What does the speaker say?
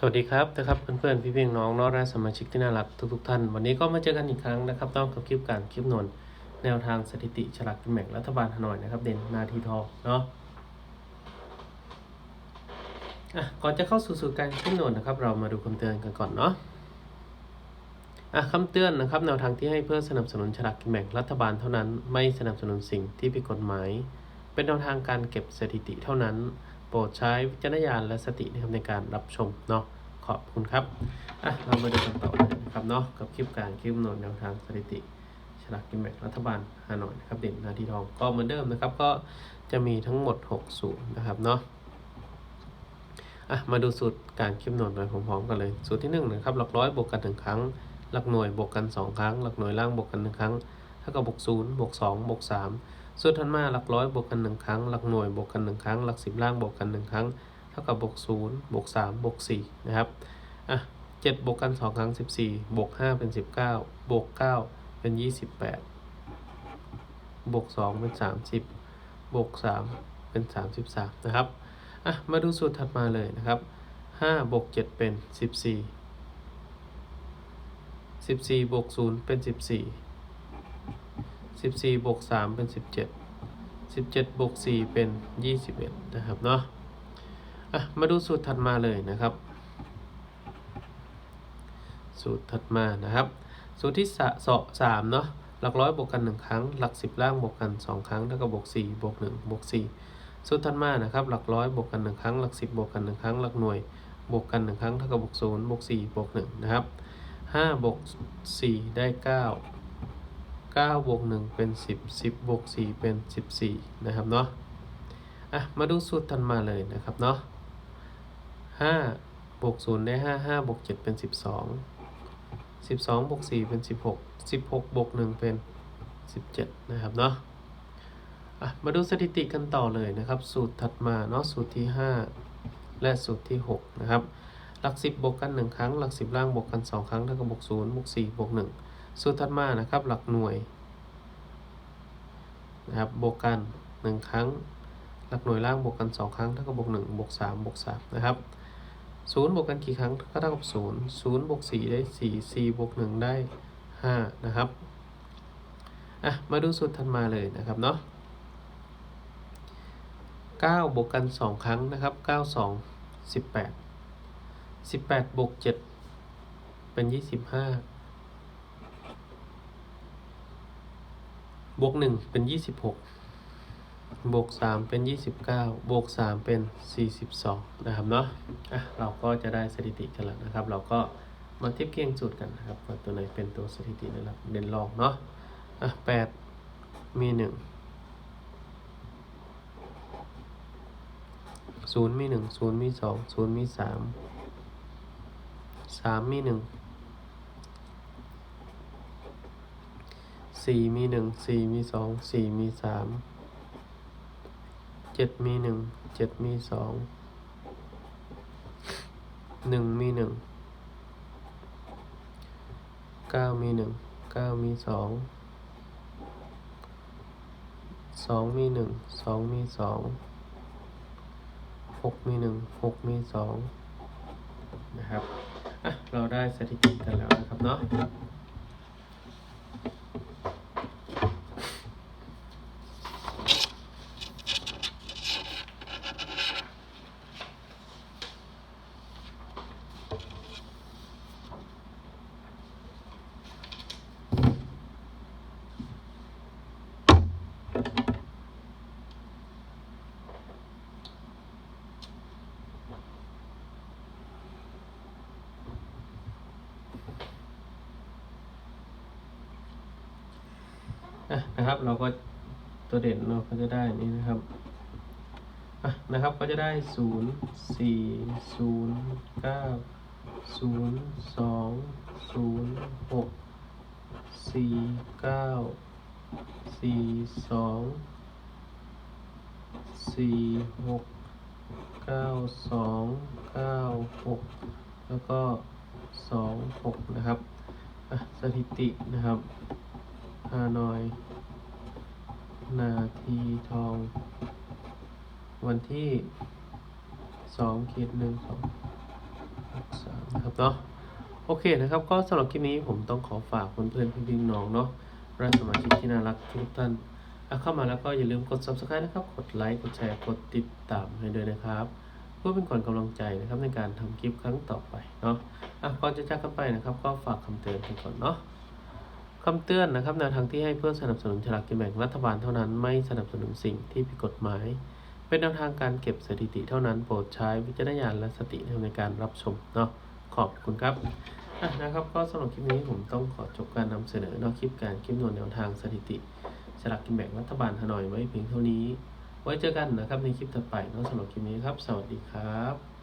สวัสดีครับนะครับเพื่อนๆพี่เพี่น้องน้องและสมาชิกที่น่ารักทุกๆท่าน วันนี้ก็มาเจอกันอีกครั้งนะครับต้องกับคลิปการคลิปนวนแนวทางสถิติฉลากกินแบ่งรัฐบาลฮานอยนะครับ เด่นนาทีทองเนาะอะก่อนจะเข้าสู่สู่การคลิปนวนนะครับ เรามาดูคำเตือนกันก่อนเนาะอะคำเตือนนะครับ แนวทางที่ให้เพื่อสนับสนุนฉลากกินแบ่งรัฐบาลเท่านั้น ไม่สนับสนุนสิ่งที่ผิดกฎหมาย เป็นแนวทางการเก็บสถิติเท่านั้น โปรดใช้วิจารณญาณและสตินะครับในการรับชมเนาะขอบคุณครับอะเรามาดูกันต่อเลยนะครับเนาะกับคลิปการคลิปโนนแนวทางสถิติฉลากกินแบ่งรัฐบาลฮานอยนะครับเด่นนาทีทองก็เหมือนเดิมนะครับ ก็จะมีทั้งหมด6สูตรนะครับเนาะอะมาดูสูตรการคลิปโนนโดยพร้อมๆกันเลย สูตรที่1นะครับหลักร้อยบวกกันหนึ่งครั้ง หลักหน่วยบวกกัน 2 ครั้ง หลักหน่วยล่างบวกกันหนึ่งครั้งเท่ากับบวกศูนย์บวกสองบวกสาม สูตรถัดมาหลักร้อยบวกกันหนึ่งครั้ง หลักหน่วยบวกกันหนึ่งครั้ง หลักสิบล่างบวกกันหนึ่งครั้ง เท่ากับบวกศูนย์บวกสามบวกสี่นะครับอะเจ็ดบวกกันสองครั้งสิบสี่บวกห้าเป็นสิบเก้าบวกเก้าเป็นยี่สิบแปดบวกสองเป็นสามสิบบวกสามเป็นสามสิบสามนะครับอะมาดูสูตรถัดมาเลยนะครับห้าบวกเจ็ดเป็นสิบสี่สิบสี่บวกศูนย์เป็นสิบสี่ สี่บวกสามเป็นสิบเจ็ดสิบเจ็ดบวกสี่เป็นยี่สิบเอ็ดนะครับเนาะอะมาดูสูตรถัดมาเลยนะครับ สูตรถัดมานะครับ สูตรที่สะสสามเนาะหลักร้อยบวกกันหนึ่งครั้ง หลักสิบล่างบวกกันสองครั้งเท่ากับบวกสี่บวกหนึ่งบวกสี่สูตรถัดมานะครับ หลักร้อยบวกกันหนึ่งครั้ง หลักสิบบวกกันหนึ่งครั้ง หลักหน่วยบวกกันหนึ่งครั้งเท่ากับบวกศูนย์บวกสี่บวกหนึ่งนะครับห้าบวกสี่ได้เก้าเก้าบวกหนึ่งเป็นสิบสิบบวกสี่เป็นสิบสี่นะครับเนาะอะมาดูสูตรถัดมาเลยนะครับเนาะห้าบวกศูนย์ได้ห้าห้าบวกเจ็ดเป็นสิบสองสิบสองบวกสี่เป็นสิบหกสิบหกบวกหนึ่งเป็นสิบเจ็ดนะครับเนาะอะมาดูสถิติกันต่อเลยนะครับ สูตรถัดมาเนาะสูตรที่ห้าและสูตรที่หกนะครับ หลักสิบบวกกันหนึ่งครั้ง หลักสิบล่างบวกกันสองครั้งเท่ากับบวกศูนย์บวกสี่บวกหนึ่ง ส่วนถัดมานะครับหลักหน่วยนะครับบวกกัน 1 ครั้ง หลักหน่วยล่างบวกกัน 2 ครั้งเท่ากับบวก1บวก3บวก3นะครับ0บวกกันกี่ครั้งก็เท่ากับ 0 0บวก4ได้4 4บวก1ได้ 5 นะครับอะมาดูส่วนถัดมาเลยนะครับเนาะ9บวกกัน 2 ครั้งนะครับ 9 2 18 18บวก7เป็น 25 บวกหนึ่งเป็นยี่สิบหกบวกสามเป็นยี่สิบเก้าบวกสามเป็นสี่สิบสองนะครับเนาะอะเราก็จะได้สถิติกันแล้วนะครับ เราก็มาเทียบเคียงสูตรกันนะครับว่าตัวไหนเป็นตัวสถิตินะครับเด่นรองเนาะอะแปดมีหนึ่งศูนย์มีหนึ่งศูนย์มีสองศูนย์มีสามสามมีหนึ่ง สี่มีหนึ่งสี่มีสองสี่มีสามเจ็ดมีหนึ่งเจ็ดมีสองหนึ่งมีหนึ่งเก้ามีหนึ่งเก้ามีสองสองมีหนึ่งสองมีสองหกมีหนึ่งหกมีสองนะครับ อะ เราได้สถิติกันแล้วนะครับเนาะ นะครับ เราก็ตัวเด่นเราก็จะได้นี่นะครับนะครับก็จะได้ศูนย์สี่ศูนย์เก้าศูนย์สองศูนย์หกสี่เก้าสี่สองสี่หกเก้าสองเก้าหกแล้วก็สองหกนะครับสถิตินะครับานอย นาทีทอง วันที่สองขีดหนึ่งสองหกนะครับเนาะโอเคนะครับ ก็สำหรับคลิปนี้ผมต้องขอฝากเพื่อนๆพี่ๆน้องเนาะและสมาชิกที่น่ารักทุกท่านเข้ามาแล้วก็อย่าลืมกด subscribe นะครับ กดไลค์ กดแชร์ กดติดตามให้ด้วยนะครับ เพื่อเป็นก่อนกำลังใจนะครับในการทำคลิปครั้งต่อไปเนาะอะก่อนจะจากกันไปนะครับ ก็ฝากคำเตือนกันก่อนเนาะ คำเตือนนะครับแนวทางที่ให้เพื่อสนับสนุนฉลากกินแบ่งรัฐบาลเท่านั้นไม่สนับสนุนสิ่งที่ผิดกฎหมาย เป็นแนวทางการเก็บสถิติเท่านั้นโปรดใช้วิจารณญาณและสติในการรับชมเนาะขอบคุณครับะนะครับก็สำหรับคลิปนี้ผมต้องขอจบการนำเสนอนอกคลิปการคลิปนวลแนวทางสถิติฉลากกินแบ่งรัฐบาลฮานอยไว้เพียงเท่านี้ ไว้เจอกันนะครับในคลิปต่อไปเนาะสำหรับคลิปนี้ครับ สวัสดีครับ